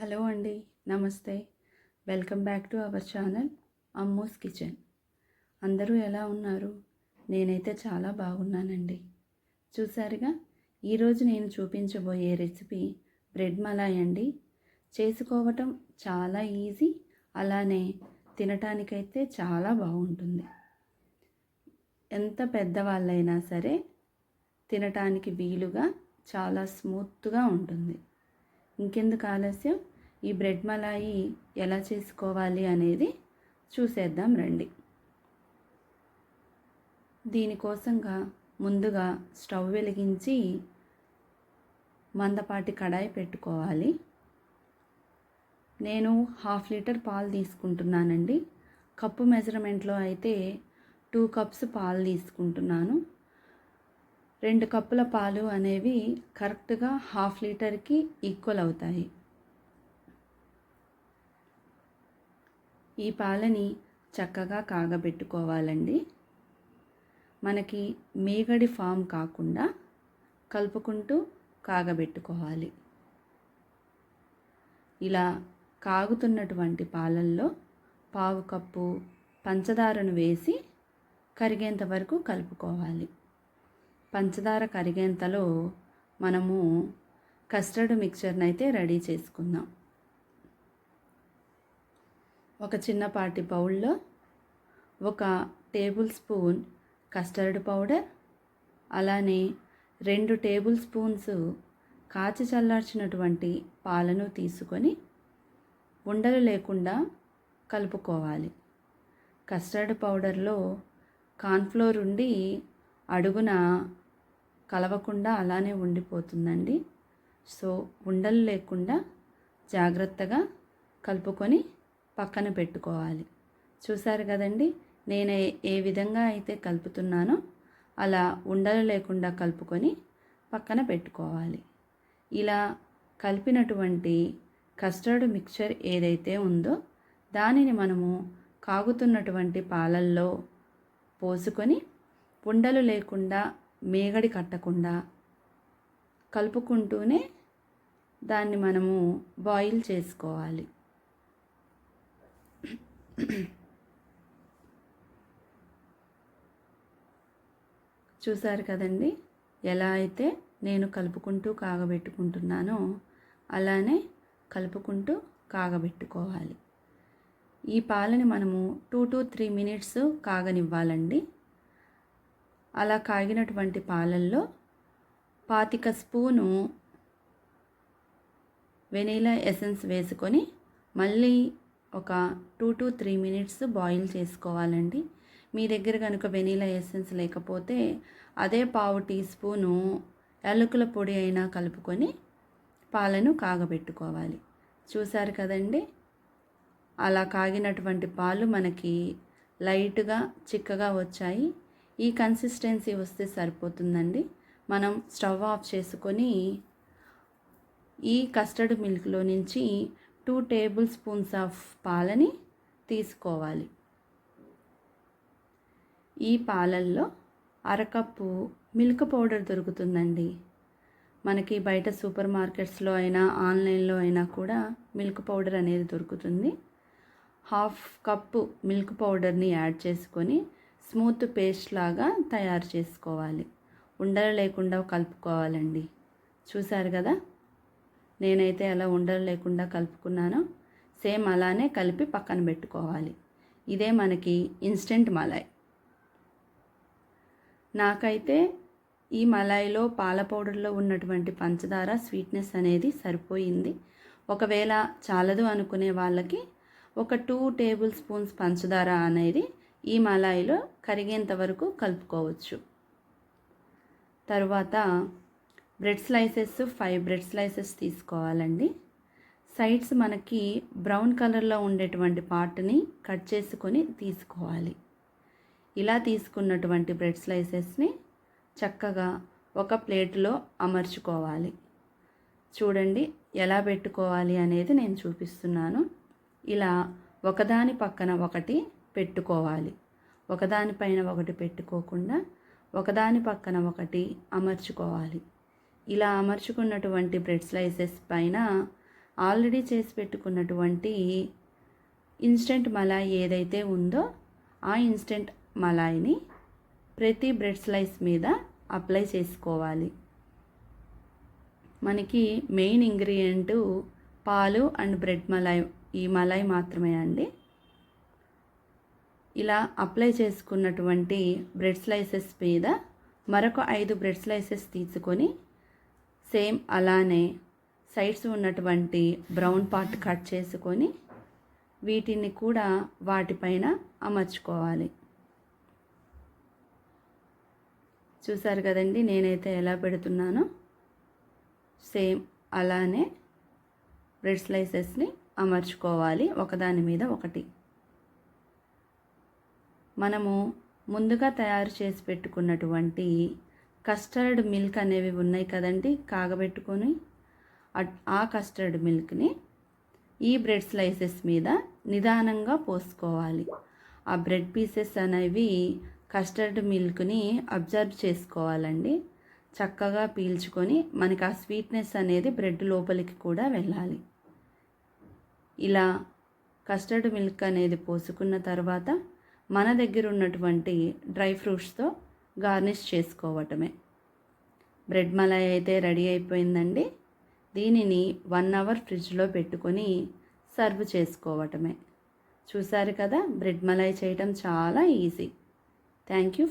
Hello అండి నమస్తే. Welcome back to our channel Ammu's kitchen. అందరూ ఎలా ఉన్నారు? నేనైతే చాలా బాగున్నానండి. చూసారుగా ఈరోజు నేను చూపించబోయే రెసిపీ బ్రెడ్ మలాయ్ అండి. చేసుకోవటం చాలా ఈజీ అలానే తినటానికైతే చాలా బాగుంటుంది. ఎంత పెద్దవాళ్ళైనా సరే తినటానికి వీలుగా చాలా స్మూత్గా ఉంటుంది. ఇంకెందుకు ఆలస్యం? ఈ బ్రెడ్ మలాయి ఎలా చేసుకోవాలి అనేది చూసేద్దాం రండి. దీనికోసంగా ముందుగా స్టవ్ వెలిగించి మందపాటి కడాయి పెట్టుకోవాలి. నేను హాఫ్ లీటర్ పాలు తీసుకుంటున్నానండి. కప్పు మెజర్మెంట్లో అయితే టూ కప్స్ పాలు తీసుకుంటున్నాను. రెండు కప్పుల పాలు అనేవి కరెక్ట్గా హాఫ్ లీటర్కి ఈక్వల్ అవుతాయి. ఈ పాలని చక్కగా కాగబెట్టుకోవాలండి. మనకి మేగడి ఫామ్ కాకుండా కలుపుకుంటూ కాగబెట్టుకోవాలి. ఇలా కాగుతున్నటువంటి పాలల్లో పావు కప్పు పంచదారను వేసి కరిగేంత వరకు కలుపుకోవాలి. పంచదార కరిగేంతలో మనము కస్టర్డ్ మిక్చర్ని అయితే రెడీ చేసుకుందాం. ఒక చిన్నపాటి బౌల్లో ఒక టేబుల్ స్పూన్ కస్టర్డ్ పౌడర్ అలానే రెండు టేబుల్ స్పూన్స్ కాచి చల్లార్చినటువంటి పాలను తీసుకొని ఉండలు లేకుండా కలుపుకోవాలి. కస్టర్డ్ పౌడర్లో కార్న్ఫ్లోర్ ఉండి అడుగున కలవకుండా అలానే ఉండిపోతుందండి. సో ఉండలు లేకుండా జాగ్రత్తగా కలుపుకొని పక్కన పెట్టుకోవాలి. చూసారు కదండి? నేను ఏ విధంగా అయితే కలుపుతున్నానో అలా ఉండలు లేకుండా కలుపుకొని పక్కన పెట్టుకోవాలి. ఇలా కలిపినటువంటి కస్టర్డ్ మిక్చర్ ఏదైతే ఉందో దానిని మనము కాగుతున్నటువంటి పాలల్లో పోసుకొని ఉండలు లేకుండా మేగడి కట్టకుండా కలుపుకుంటూనే దాన్ని మనము బాయిల్ చేసుకోవాలి. చూసారు కదండి? ఎలా అయితే నేను కలుపుకుంటూ కాగబెట్టుకుంటున్నానో అలానే కలుపుకుంటూ కాగబెట్టుకోవాలి. ఈ పాలని మనము టూ టు త్రీ మినిట్స్ కాగనివ్వాలండి. అలా కాగినటువంటి పాలల్లో పాతిక స్పూను వెనీలా ఎసెన్స్ వేసుకొని మళ్ళీ ఒక two to three minutes boil చేసుకోవాలండి. మీ దగ్గర కనుక వెనీలా ఎసెన్స్ లేకపోతే అదే పావు టీ స్పూను యాలకుల పొడి అయినా కలుపుకొని పాలను కాగబెట్టుకోవాలి. చూసారు కదండి? అలా కాగినటువంటి పాలు మనకి లైట్గా చిక్కగా వచ్చాయి. ఈ కన్సిస్టెన్సీ వస్తే సరిపోతుందండి. మనం స్టవ్ ఆఫ్ చేసుకొని ఈ కస్టర్డ్ మిల్క్లో నుంచి టూ టేబుల్ స్పూన్స్ ఆఫ్ పాలని తీసుకోవాలి. ఈ పాలల్లో అరకప్పు మిల్క్ పౌడర్ దొరుకుతుందండి. మనకి బయట సూపర్ మార్కెట్స్లో అయినా ఆన్లైన్లో అయినా కూడా మిల్క్ పౌడర్ అనేది దొరుకుతుంది. హాఫ్ కప్పు మిల్క్ పౌడర్ని యాడ్ చేసుకొని స్మూత్ పేస్ట్ లాగా తయారు చేసుకోవాలి. ఉండలు లేకుండా కలుపుకోవాలండి. చూసారు కదా? నేనైతే అలా ఉండలు లేకుండా కలుపుకున్నానో. సేమ్ అలానే కలిపి పక్కన పెట్టుకోవాలి. ఇదే మనకి ఇన్స్టెంట్ మలాయ్ నాకైతే ఈ మలాయిలో పాల పౌడర్లో ఉన్నటువంటి పంచదార స్వీట్నెస్ అనేది సరిపోయింది. ఒకవేళ చాలదు అనుకునే వాళ్ళకి ఒక టూ టేబుల్ స్పూన్స్ పంచదార అనేది ఈ మలాయిలో కరిగేంత వరకు కలుపుకోవచ్చు. తర్వాత bread slices five bread slices తీసుకోవాలండి. సైడ్స్ మనకి బ్రౌన్ కలర్లో ఉండేటువంటి పార్ట్ని కట్ చేసుకొని తీసుకోవాలి. ఇలా తీసుకున్నటువంటి బ్రెడ్ స్లైసెస్ని చక్కగా ఒక ప్లేట్లో అమర్చుకోవాలి. చూడండి ఎలా పెట్టుకోవాలి అనేది నేను చూపిస్తున్నాను. ఇలా ఒకదాని పక్కన ఒకటి పెట్టుకోవాలి. ఒకదానిపైన ఒకటి పెట్టుకోకుండా ఒకదాని పక్కన ఒకటి అమర్చుకోవాలి. ఇలా అమర్చుకున్నటువంటి బ్రెడ్ స్లైసెస్ పైన ఆల్రెడీ చేసి పెట్టుకున్నటువంటి ఇన్స్టెంట్ మలాయి ఏదైతే ఉందో ఆ ఇన్స్టెంట్ మలాయిని ప్రతి బ్రెడ్ స్లైస్ మీద అప్లై చేసుకోవాలి. మనకి మెయిన్ ఇంగ్రీడియంట్ పాలు అండ్ బ్రెడ్ మలాయి ఈ మలాయి మాత్రమే అండి. ఇలా అప్లై చేసుకున్నటువంటి బ్రెడ్ స్లైసెస్ మీద మరొక ఐదు బ్రెడ్ స్లైసెస్ తీసుకొని సేమ్ అలానే సైడ్స్ ఉన్నటువంటి బ్రౌన్ పార్ట్ కట్ చేసుకొని వీటిని కూడా వాటిపైన అమర్చుకోవాలి. చూసారు కదండి నేనైతే ఎలా పెడుతున్నానో? సేమ్ అలానే బ్రెడ్ స్లైసెస్ని అమర్చుకోవాలి ఒకదాని మీద ఒకటి. మనము ముందుగా తయారు చేసి పెట్టుకున్నటువంటి కస్టర్డ్ మిల్క్ అనేవి ఉన్నాయి కదండి కాగబెట్టుకొని ఆ కస్టర్డ్ మిల్క్ని ఈ బ్రెడ్ స్లైసెస్ మీద నిదానంగా పోసుకోవాలి. ఆ బ్రెడ్ పీసెస్ అనేవి కస్టర్డ్ మిల్క్ని అబ్జర్వ్ చేసుకోవాలండి. చక్కగా పీల్చుకొని మనకి ఆ స్వీట్నెస్ అనేది బ్రెడ్ లోపలికి కూడా వెళ్ళాలి. ఇలా కస్టర్డ్ మిల్క్ అనేది పోసుకున్న తర్వాత మన దగ్గర ఉన్నటువంటి డ్రై ఫ్రూట్స్తో గార్నిష్ చేసుకోవటమే. బ్రెడ్ మలై అయితే రెడీ అయిపోయిందండి. దీనిని వన్ అవర్ ఫ్రిడ్జ్లో పెట్టుకొని సర్వ్ చేసుకోవటమే. చూసారు కదా బ్రెడ్ మలై చేయటం చాలా ఈజీ. Thank you.